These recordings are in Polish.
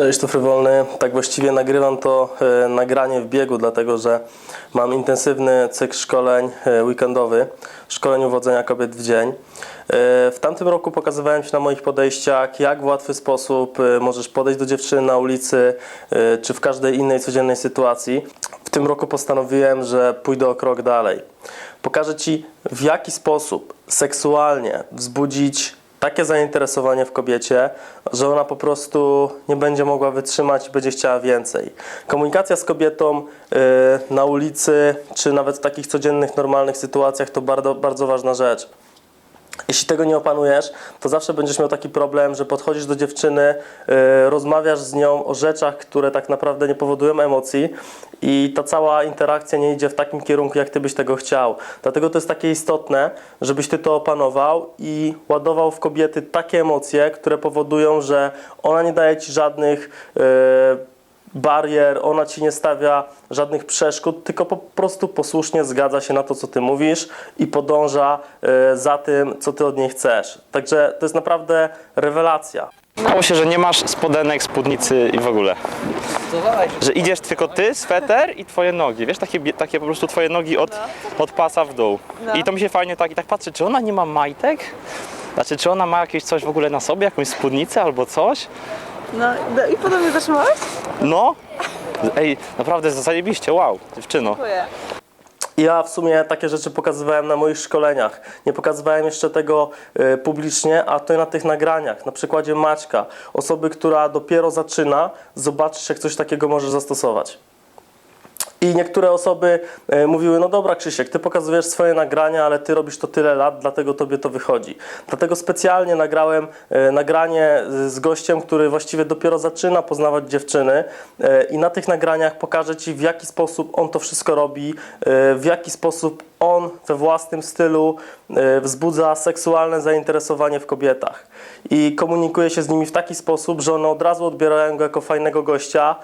Cześć, tu Frywolny. Tak właściwie nagrywam to e, nagranie w biegu, dlatego że mam intensywny cykl szkoleń e, weekendowy, szkoleń uwodzenia kobiet w dzień. E, w tamtym roku pokazywałem Ci na moich podejściach, jak w łatwy sposób możesz podejść do dziewczyny na ulicy, czy w każdej innej codziennej sytuacji. W tym roku postanowiłem, że pójdę o krok dalej. Pokażę Ci, w jaki sposób seksualnie wzbudzić takie zainteresowanie w kobiecie, że ona po prostu nie będzie mogła wytrzymać i będzie chciała więcej. Komunikacja z kobietą y, na ulicy, czy nawet w takich codziennych, normalnych sytuacjach to bardzo, bardzo ważna rzecz. Jeśli tego nie opanujesz, to zawsze będziesz miał taki problem, że podchodzisz do dziewczyny, y, rozmawiasz z nią o rzeczach, które tak naprawdę nie powodują emocji i ta cała interakcja nie idzie w takim kierunku, jak ty byś tego chciał. Dlatego to jest takie istotne, żebyś ty to opanował i ładował w kobiety takie emocje, które powodują, że ona nie daje ci żadnych y, barier, ona ci nie stawia żadnych przeszkód, tylko po prostu posłusznie zgadza się na to, co ty mówisz i podąża e, za tym, co ty od niej chcesz. Także to jest naprawdę rewelacja. Stało się, że nie masz spodenek, spódnicy i w ogóle. Że idziesz tylko ty, sweter i twoje nogi. Wiesz, takie, takie po prostu twoje nogi od, od pasa w dół. I to mi się fajnie tak i tak patrzy, czy ona nie ma majtek? Znaczy, czy ona ma jakieś coś w ogóle na sobie, jakąś spódnicę albo coś? No no i potem mnie zatrzymałeś? No. Ej, naprawdę zajebiście, wow, dziewczyno. Dziękuję. Ja w sumie takie rzeczy pokazywałem na moich szkoleniach. Nie pokazywałem jeszcze tego e, publicznie, a to na tych nagraniach. Na przykładzie Maćka, osoby, która dopiero zaczyna, zobaczysz, jak coś takiego możesz zastosować. I niektóre osoby e, mówiły, no dobra Krzysiek, ty pokazujesz swoje nagrania, ale ty robisz to tyle lat, dlatego tobie to wychodzi. Dlatego specjalnie nagrałem e, nagranie z gościem, który właściwie dopiero zaczyna poznawać dziewczyny e, i na tych nagraniach pokażę ci w jaki sposób on to wszystko robi, w jaki sposób on we własnym stylu e, wzbudza seksualne zainteresowanie w kobietach i komunikuje się z nimi w taki sposób, że one od razu odbierają go jako fajnego gościa,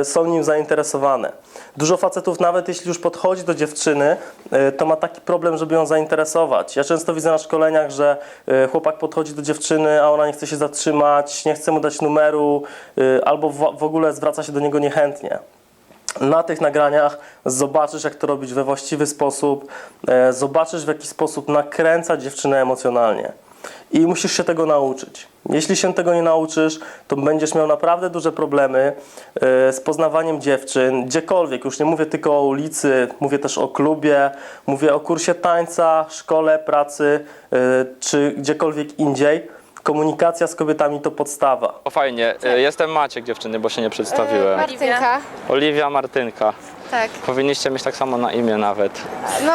e, są nim zainteresowane. Dużo facetów, nawet jeśli już podchodzi do dziewczyny, e, to ma taki problem, żeby ją zainteresować. Ja często widzę na szkoleniach, że chłopak podchodzi do dziewczyny, a ona nie chce się zatrzymać, nie chce mu dać numeru, albo w ogóle zwraca się do niego niechętnie na tych nagraniach zobaczysz, jak to robić we właściwy sposób, e, zobaczysz, w jaki sposób nakręcać dziewczynę emocjonalnie. I musisz się tego nauczyć. Jeśli się tego nie nauczysz, to będziesz miał naprawdę duże problemy e, z poznawaniem dziewczyn, gdziekolwiek. Już nie mówię tylko o ulicy, mówię też o klubie, mówię o kursie tańca, szkole, pracy, e, czy gdziekolwiek indziej. Komunikacja z kobietami to podstawa. O fajnie, e, jestem Maciek dziewczyny, bo się nie przedstawiłem. Martynka, Oliwia Martynka. tak. Powinniście mieć tak samo na imię nawet. No,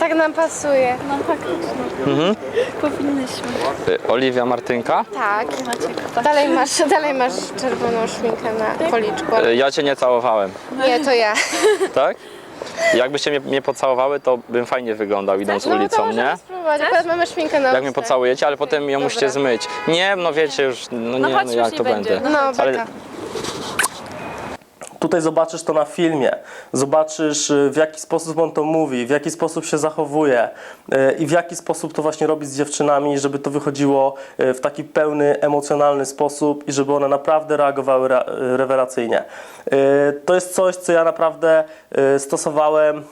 tak nam pasuje. No faktycznie. Powinnyśmy. E, Oliwia Martynka? Tak. Dalej masz, dalej masz czerwoną szminkę na policzku. ale E, Ja cię nie całowałem, Nie, to ja. tak? Jakbyście mnie, mnie pocałowały, to bym fajnie wyglądał idąc No to ulicą, możemy nie? spróbować. Akurat mamy szminkę na Jak mnie ustach. pocałujecie, ale potem ją Dobra. musicie zmyć. Nie, no wiecie już, no nie, chodź, no jak nie to będzie. będzie. No, Ale beka. Tutaj zobaczysz to na filmie, zobaczysz y, w jaki sposób on to mówi, w jaki sposób się zachowuje y, i w jaki sposób to właśnie robi z dziewczynami, żeby to wychodziło y, w taki pełny, emocjonalny sposób i żeby one naprawdę reagowały re- rewelacyjnie. To jest coś, co ja naprawdę stosowałem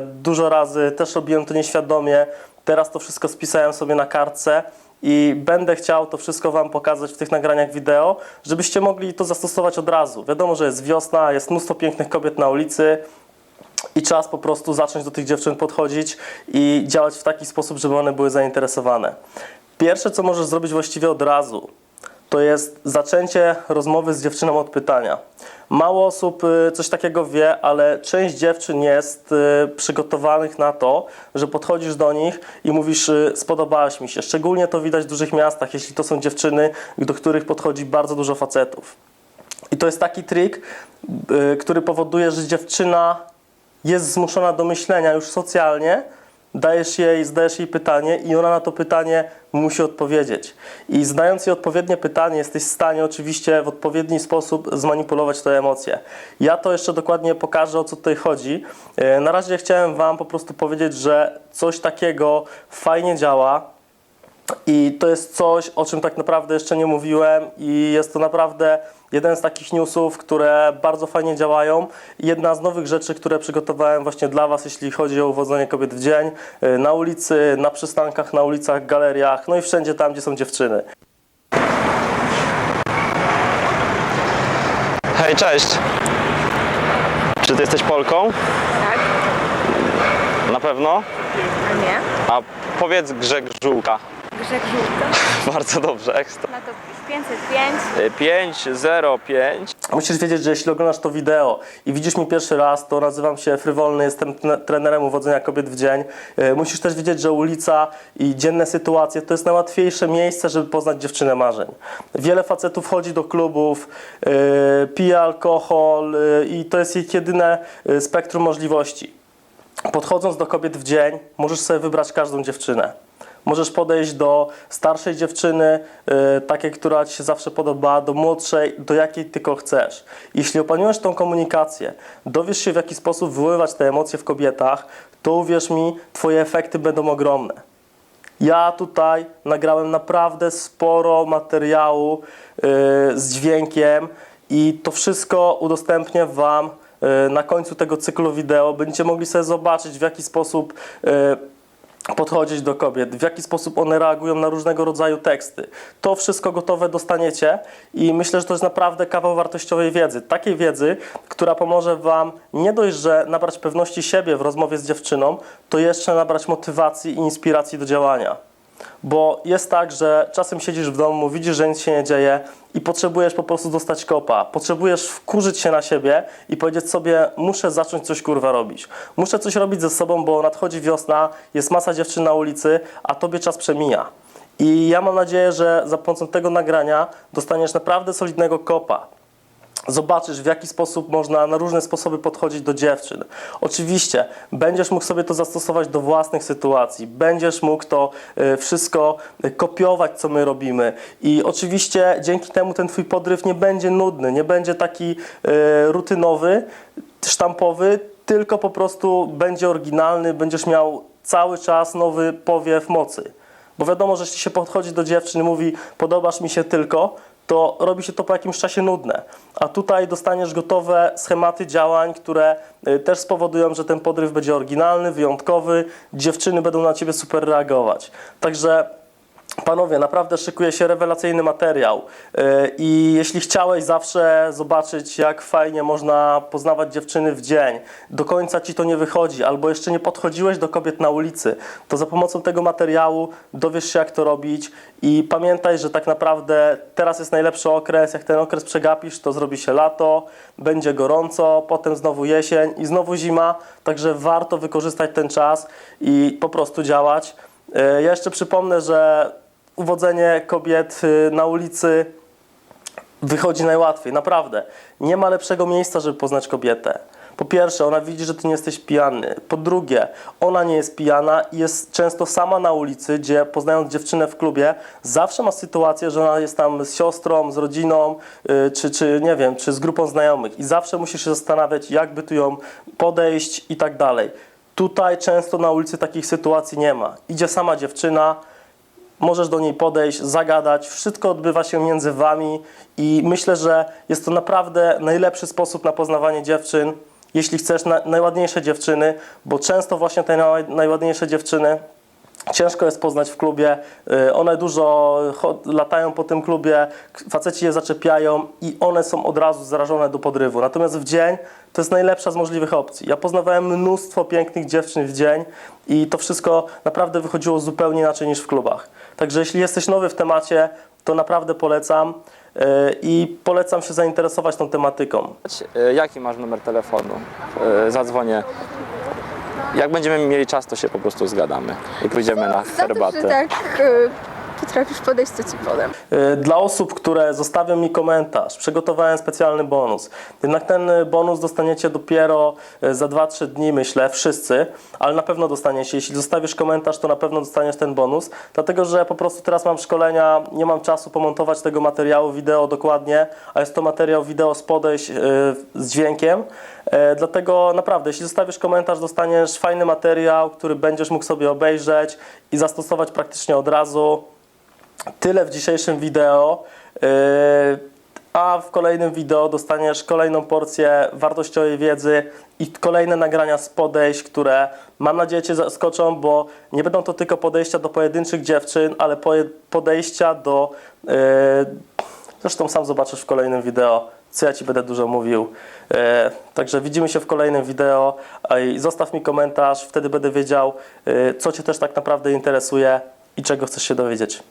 dużo razy, też robiłem to nieświadomie. Teraz to wszystko spisałem sobie na kartce i będę chciał to wszystko Wam pokazać w tych nagraniach wideo, żebyście mogli to zastosować od razu. Wiadomo, że jest wiosna, jest mnóstwo pięknych kobiet na ulicy i czas po prostu zacząć do tych dziewczyn podchodzić i działać w taki sposób, żeby one były zainteresowane. Pierwsze, co możesz zrobić właściwie od razu, to jest zaczęcie rozmowy z dziewczyną od pytania. Mało osób y, coś takiego wie, ale część dziewczyn jest y, przygotowanych na to, że podchodzisz do nich i mówisz, y, spodobałaś mi się. Szczególnie to widać w dużych miastach, jeśli to są dziewczyny, do których podchodzi bardzo dużo facetów. I to jest taki trik, który powoduje, że dziewczyna jest zmuszona do myślenia już socjalnie, dajesz jej, zadajesz jej pytanie i ona na to pytanie musi odpowiedzieć. I znając jej odpowiednie pytanie, jesteś w stanie oczywiście w odpowiedni sposób zmanipulować te emocje. Ja to jeszcze dokładnie pokażę, o co tutaj chodzi. E, Na razie chciałem Wam po prostu powiedzieć, że coś takiego fajnie działa, I to jest coś, o czym tak naprawdę jeszcze nie mówiłem i jest to naprawdę jeden z takich newsów, które bardzo fajnie działają. I jedna z nowych rzeczy, które przygotowałem właśnie dla Was, jeśli chodzi o uwodzenie kobiet w dzień, y, na ulicy, na przystankach, na ulicach, galeriach, no i wszędzie tam, gdzie są dziewczyny. Hej, cześć! Czy ty jesteś Polką? Tak? Na pewno? Nie? A powiedz Grzeg Żółka. Grzeg? Bardzo dobrze, ekstra. Na to 505. Y, 505. Musisz wiedzieć, że jeśli oglądasz to wideo i widzisz mnie pierwszy raz, to nazywam się Frywolny, jestem tre- trenerem uwodzenia kobiet w dzień. E, Musisz też wiedzieć, że ulica i dzienne sytuacje to jest najłatwiejsze miejsce, żeby poznać dziewczynę marzeń. Wiele facetów chodzi do klubów, e, pije alkohol i to jest ich jedyne spektrum możliwości. Podchodząc do kobiet w dzień, możesz sobie wybrać każdą dziewczynę. Możesz podejść do starszej dziewczyny, yy, takiej, która ci się zawsze podoba, do młodszej, do jakiej tylko chcesz. Jeśli opaniujesz tą komunikację, dowiesz się w jaki sposób wywoływać te emocje w kobietach, to uwierz mi, twoje efekty będą ogromne. Ja tutaj nagrałem naprawdę sporo materiału yy, z dźwiękiem i to wszystko udostępnię Wam yy, na końcu tego cyklu wideo. Będziecie mogli sobie zobaczyć, w jaki sposób podchodzić do kobiet, w jaki sposób one reagują na różnego rodzaju teksty. To wszystko gotowe dostaniecie i myślę, że to jest naprawdę kawał wartościowej wiedzy. Takiej wiedzy, która pomoże Wam nie dość, że nabrać pewności siebie w rozmowie z dziewczyną, to jeszcze nabrać motywacji i inspiracji do działania. Bo jest tak, że czasem siedzisz w domu, widzisz, że nic się nie dzieje i potrzebujesz po prostu dostać kopa. Potrzebujesz wkurzyć się na siebie i powiedzieć sobie, muszę zacząć coś kurwa robić. Muszę coś robić ze sobą, bo nadchodzi wiosna, jest masa dziewczyn na ulicy, a tobie czas przemija. I ja mam nadzieję, że za pomocą tego nagrania dostaniesz naprawdę solidnego kopa zobaczysz, w jaki sposób można na różne sposoby podchodzić do dziewczyn. Oczywiście będziesz mógł sobie to zastosować do własnych sytuacji, będziesz mógł to e, wszystko kopiować, co my robimy. I oczywiście dzięki temu ten twój podryw nie będzie nudny, nie będzie taki e, rutynowy, sztampowy, tylko po prostu będzie oryginalny, będziesz miał cały czas nowy powiew mocy. Bo wiadomo, że jeśli się podchodzi do dziewczyn i mówi podobasz mi się tylko, to robi się to po jakimś czasie nudne. A tutaj dostaniesz gotowe schematy działań, które y, też spowodują, że ten podryw będzie oryginalny, wyjątkowy, dziewczyny będą na ciebie super reagować. Także Panowie, naprawdę szykuje się rewelacyjny materiał. Yy, i jeśli chciałeś zawsze zobaczyć, jak fajnie można poznawać dziewczyny w dzień, do końca ci to nie wychodzi, albo jeszcze nie podchodziłeś do kobiet na ulicy, to za pomocą tego materiału dowiesz się, jak to robić. I pamiętaj, że tak naprawdę teraz jest najlepszy okres, jak ten okres przegapisz, to zrobi się lato, będzie gorąco, potem znowu jesień i znowu zima, także warto wykorzystać ten czas i po prostu działać. E, Ja jeszcze przypomnę, że uwodzenie kobiet y, na ulicy wychodzi najłatwiej, naprawdę. Nie ma lepszego miejsca, żeby poznać kobietę. Po pierwsze, ona widzi, że ty nie jesteś pijany. Po drugie, ona nie jest pijana i jest często sama na ulicy, gdzie poznając dziewczynę w klubie, zawsze ma sytuację, że ona jest tam z siostrą, z rodziną, y, czy, czy nie wiem, czy z grupą znajomych. I zawsze musisz się zastanawiać, jakby tu ją podejść i tak dalej. Tutaj często na ulicy takich sytuacji nie ma. Idzie sama dziewczyna, możesz do niej podejść, zagadać. Wszystko odbywa się między wami i myślę, że jest to naprawdę najlepszy sposób na poznawanie dziewczyn. Jeśli chcesz na, najładniejsze dziewczyny, bo często właśnie te naj, najładniejsze dziewczyny ciężko jest poznać w klubie. Y, One dużo latają po tym klubie, faceci je zaczepiają i one są od razu zarażone do podrywu. Natomiast w dzień to jest najlepsza z możliwych opcji. Ja poznawałem mnóstwo pięknych dziewczyn w dzień i to wszystko naprawdę wychodziło zupełnie inaczej niż w klubach. Także jeśli jesteś nowy w temacie, to naprawdę polecam y, i polecam się zainteresować tą tematyką. E, Jaki masz numer telefonu? Zadzwonię. Jak będziemy mieli czas, to się po prostu zgadamy i pójdziemy na to, że herbatę. tak y, potrafisz podejść, to ci podam. Y, Dla osób, które zostawią mi komentarz, przygotowałem specjalny bonus. Jednak ten y, bonus dostaniecie dopiero y, za 2-3 dni, myślę, wszyscy, ale na pewno dostaniecie. Jeśli zostawisz komentarz, to na pewno dostaniesz ten bonus, dlatego że po prostu teraz mam szkolenia, nie mam czasu pomontować tego materiału wideo dokładnie, a jest to materiał wideo z podejść z dźwiękiem. E, Dlatego naprawdę, jeśli zostawisz komentarz, dostaniesz fajny materiał, który będziesz mógł sobie obejrzeć i zastosować praktycznie od razu. Tyle w dzisiejszym wideo. Yy, A w kolejnym wideo dostaniesz kolejną porcję wartościowej wiedzy i kolejne nagrania z podejść, które mam nadzieję Cię zaskoczą, bo nie będą to tylko podejścia do pojedynczych dziewczyn, ale podejścia do. Yy, zresztą sam zobaczysz w kolejnym wideo, co ja Ci będę dużo mówił. Yy, także widzimy się w kolejnym wideo i zostaw mi komentarz, wtedy będę wiedział, yy, co Cię też tak naprawdę interesuje i czego chcesz się dowiedzieć.